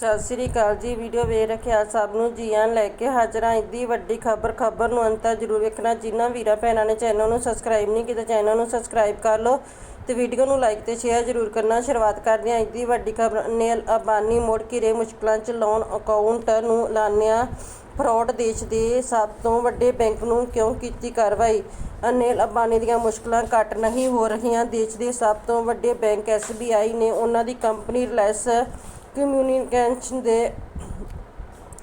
ਸਤਿ ਸ੍ਰੀ ਅਕਾਲ ਜੀ। ਵੀਡੀਓ ਵੇਖ ਰੱਖਿਆ ਸਭ ਨੂੰ ਜੀ ਆਇਆਂ ਲੈ ਕੇ ਹਾਜ਼ਰ ਹਾਂ। ਇੱਦੀ ਵੱਡੀ ਖਬਰ ਖਬਰ ਨੂੰ ਅੰਤ ਜ਼ਰੂਰ ਵੇਖਣਾ। ਜਿਨ੍ਹਾਂ ਵੀਰਾਂ ਭੈਣਾਂ ਨੇ ਚੈਨਲ ਨੂੰ ਸਬਸਕ੍ਰਾਈਬ ਨਹੀਂ ਕੀਤਾ, ਚੈਨਲ ਨੂੰ ਸਬਸਕ੍ਰਾਈਬ ਕਰ ਲਓ ਤੇ ਵੀਡੀਓ ਨੂੰ ਲਾਈਕ ਤੇ ਸ਼ੇਅਰ ਜ਼ਰੂਰ ਕਰਨਾ। ਸ਼ੁਰੂਆਤ ਕਰਦੇ ਹਾਂ। ਇੱਦੀ ਵੱਡੀ ਖਬਰ, ਅਨਿਲ ਅਬਾਨੀ ਮੋੜ ਘਿਰੇ ਮੁਸ਼ਕਲਾਂ ਚ ਲੋਨ ਅਕਾਊਂਟ ਨੂੰ ਲਾਨਿਆ ਫਰਾਡ ਦੇਸ਼ ਦੇ ਸਭ ਤੋਂ ਵੱਡੇ ਬੈਂਕ ਨੂੰ ਕਿਉਂ ਕੀਤੀ ਕਾਰਵਾਈ? ਅਨਿਲ ਅਬਾਨੀ ਦੀਆਂ ਮੁਸ਼ਕਲਾਂ ਘੱਟ ਨਹੀਂ ਹੋ ਰਹੀਆਂ। ਦੇਸ਼ ਦੇ ਸਭ ਤੋਂ ਵੱਡੇ ਬੈਂਕ SBI ਨੇ ਉਹਨਾਂ ਦੀ ਕੰਪਨੀ ਰਿਲਾਇੰਸ ਕਮਿਊਨੀਕੇਸ਼ਨ ਦੇ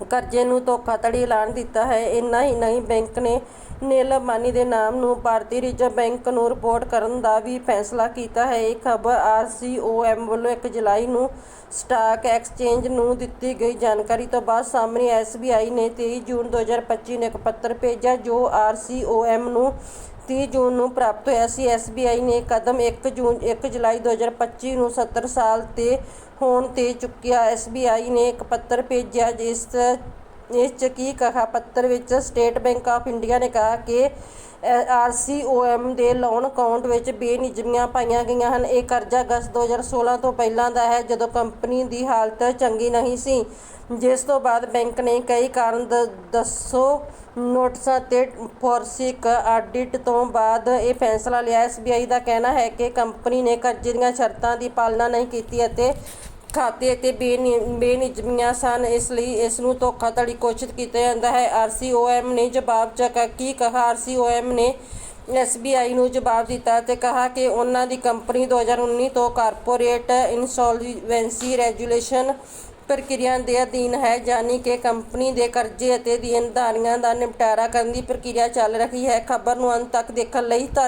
ਕਰਜ਼ੇ ਨੂੰ ਧੋਖਾਧੜੀ ਐਲਾਨ ਦਿੱਤਾ ਹੈ। ਇੰਨਾ ਹੀ ਨਹੀਂ, ਬੈਂਕ ਨੇ ਨੀਲ ਅੰਬਾਨੀ ਦੇ ਨਾਮ ਨੂੰ ਭਾਰਤੀ ਰਿਜ਼ਰਵ ਬੈਂਕ ਨੂੰ ਰਿਪੋਰਟ ਕਰਨ ਦਾ ਵੀ ਫੈਸਲਾ ਕੀਤਾ ਹੈ। ਇਹ ਖਬਰ ਆਰਸੀਓਐਮ ਵੱਲੋਂ 1 ਜੁਲਾਈ ਨੂੰ ਸਟਾਕ ਐਕਸਚੇਂਜ ਨੂੰ ਦਿੱਤੀ ਗਈ ਜਾਣਕਾਰੀ ਤੋਂ ਬਾਅਦ ਸਾਹਮਣੇ ਐਸਬੀਆਈ ਨੇ 23 ਜੂਨ 2025 ਨੂੰ ਇੱਕ ਪੱਤਰ ਭੇਜਿਆ ਜੋ ਆਰਸੀਓਐਮ ਨੂੰ 30 ਜੂਨ ਨੂੰ ਪ੍ਰਾਪਤ ਹੋਇਆ ਸੀ। ਐਸਬੀਆਈ ਨੇ ਕਦਮ 1 ਜੂਨ 1 ਜੁਲਾਈ 2025 ਨੂੰ 70 ਸਾਲ ਤੇ ਹੋਣ ਤੇ ਚੁੱਕਿਆ। ਐਸਬੀਆਈ ਨੇ ਇੱਕ ਪੱਤਰ ਭੇਜਿਆ, ਜਿਸ ਇਸ ਚ ਕੀ ਕਹਾ? ਪੱਤਰ ਵਿੱਚ ਸਟੇਟ ਬੈਂਕ ਆਫ ਇੰਡੀਆ ਨੇ ਕਿਹਾ ਕਿ ਆਰਸੀਓਐਮ ਦੇ ਲੋਨ ਅਕਾਊਂਟ ਵਿੱਚ ਬੇਨਿਯਮੀਆਂ ਪਾਈਆਂ ਗਈਆਂ ਹਨ। ਇਹ ਕਰਜ਼ਾ ਅਗਸਤ 2016 ਤੋਂ ਪਹਿਲਾਂ ਦਾ ਹੈ, ਜਦੋਂ ਕੰਪਨੀ ਦੀ ਹਾਲਤ ਚੰਗੀ ਨਹੀਂ ਸੀ। ਜਿਸ ਤੋਂ ਬਾਅਦ ਬੈਂਕ ਨੇ ਕਈ ਕਾਰਨ ਦ- ਦੱਸੋ। ਨੋਟਿਸਾਂ ਤੇ ਫੋਰਸਿਕ ਆਡਿਟ ਤੋਂ ਬਾਅਦ ਇਹ ਫੈਸਲਾ ਲਿਆ। ਐਸਬੀਆਈ ਦਾ ਕਹਿਣਾ ਹੈ ਕਿ ਕੰਪਨੀ ਨੇ ਕਰਜ਼ੇ ਦੀਆਂ ਸ਼ਰਤਾਂ ਦੀ ਪਾਲਣਾ ਨਹੀਂ ਕੀਤੀ ਅਤੇ ਖਾਤੇ ਅਤੇ ਬੇਨਿ- ਬੇਨਿਯਮੀਆਂ ਸਨ। ਇਸ ਲਈ ਇਸ ਨੂੰ ਧੋਖਾਧੜੀ ਕੋਸ਼ਿਸ਼ ਕੀਤਾ ਜਾਂਦਾ ਹੈ। ਆਰਸੀਓਐਮ ਨੇ ਜਵਾਬ ਚ ਕ- ਕੀ ਕਹਾ ਆਰਸੀਓਐਮ ਨੇ ਐਸਬੀਆਈ ਨੂੰ ਜਵਾਬ ਦਿੱਤਾ ਤੇ ਕਹਾ ਕਿ ਉਹਨਾਂ ਦੀ ਕੰਪਨੀ 2019 ਤੋਂ ਕਾਰਪੋਰੇਟ ਇਨਸੋਲਵੈਂਸੀ ਰੈਗੂਲੇਸ਼ਨ ਪ੍ਰਕਿਰਿਆ ਦੇ ਅਧੀਨ ਹੈ, ਯਾਨੀ ਕਿ ਕੰਪਨੀ ਦੇ ਕਰਜ਼ੇ ਅਤੇ ਦੇਣਦਾਰੀਆਂ ਦਾ ਨਿਪਟਾਰਾ ਕਰਨ ਦੀ ਪ੍ਰਕਿਰਿਆ ਚੱਲ ਰਹੀ ਹੈ। ਖਬਰ ਨੂੰ ਅੰਤ ਤੱਕ ਦੇਖਣ ਲਈ ਧੰਨ-